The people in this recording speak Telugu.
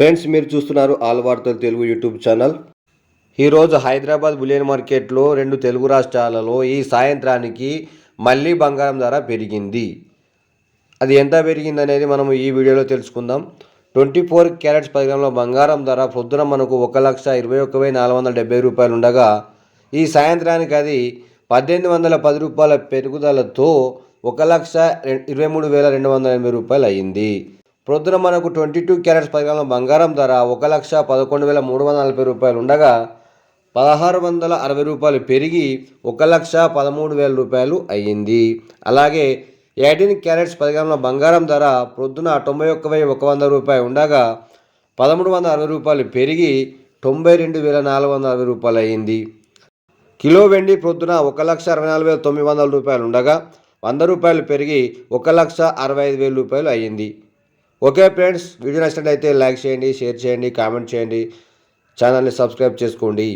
ఫ్రెండ్స్ మీరు చూస్తున్నారు ఆల్ వార్తలు తెలుగు యూట్యూబ్ ఛానల్. ఈరోజు హైదరాబాద్ బులియన్ మార్కెట్లో రెండు తెలుగు రాష్ట్రాలలో ఈ సాయంత్రానికి మళ్ళీ బంగారం ధర పెరిగింది. అది ఎంత పెరిగింది అనేది మనం ఈ వీడియోలో తెలుసుకుందాం. ట్వంటీ ఫోర్ క్యారెట్స్ పది గ్రాముల బంగారం ధర పొద్దున మనకు ఒక లక్ష ఇరవై ఒక్క వెయ్యి నాలుగు వందల డెబ్బై రూపాయలు ఉండగా ఈ సాయంత్రానికి అది పద్దెనిమిది వందల పది రూపాయల పెరుగుదలతో ఒక లక్ష రె- ఇరవై మూడు వేల రెండు వందల ఎనభై రూపాయలు అయ్యింది ప్రొద్దున మనకు ట్వంటీ టూ క్యారెట్స్ పది గ్రాముల బంగారం ధర ఒక లక్ష పదకొండు వేల మూడు వందల నలభై రూపాయలు ఉండగా పదహారు వందల అరవై రూపాయలు పెరిగి ఒక లక్ష పదమూడు వేల రూపాయలు అయ్యింది. అలాగే ఎయిటీన్ క్యారెట్స్ పది గ్రాముల బంగారం ధర ప్రొద్దున తొంభై ఒక్క వెయ్యి ఒక వంద రూపాయలు ఉండగా పదమూడు వందల అరవై రూపాయలు పెరిగి తొంభై రెండు వేల నాలుగు వందల అరవై రూపాయలు అయ్యింది. కిలో వెండి ప్రొద్దున ఒక లక్ష అరవై నాలుగు వేల తొమ్మిది వందల రూపాయలు ఉండగా వంద రూపాయలు పెరిగి ఒక లక్ష అరవై ఐదు వేల రూపాయలు అయ్యింది. ఓకే ఫ్రెండ్స్ వీడియో నచ్చినట్లయితే లైక్ చేయండి షేర్ చేయండి కామెంట్ చేయండి. ఛానల్ని సబ్స్క్రైబ్ చేసుకోండి.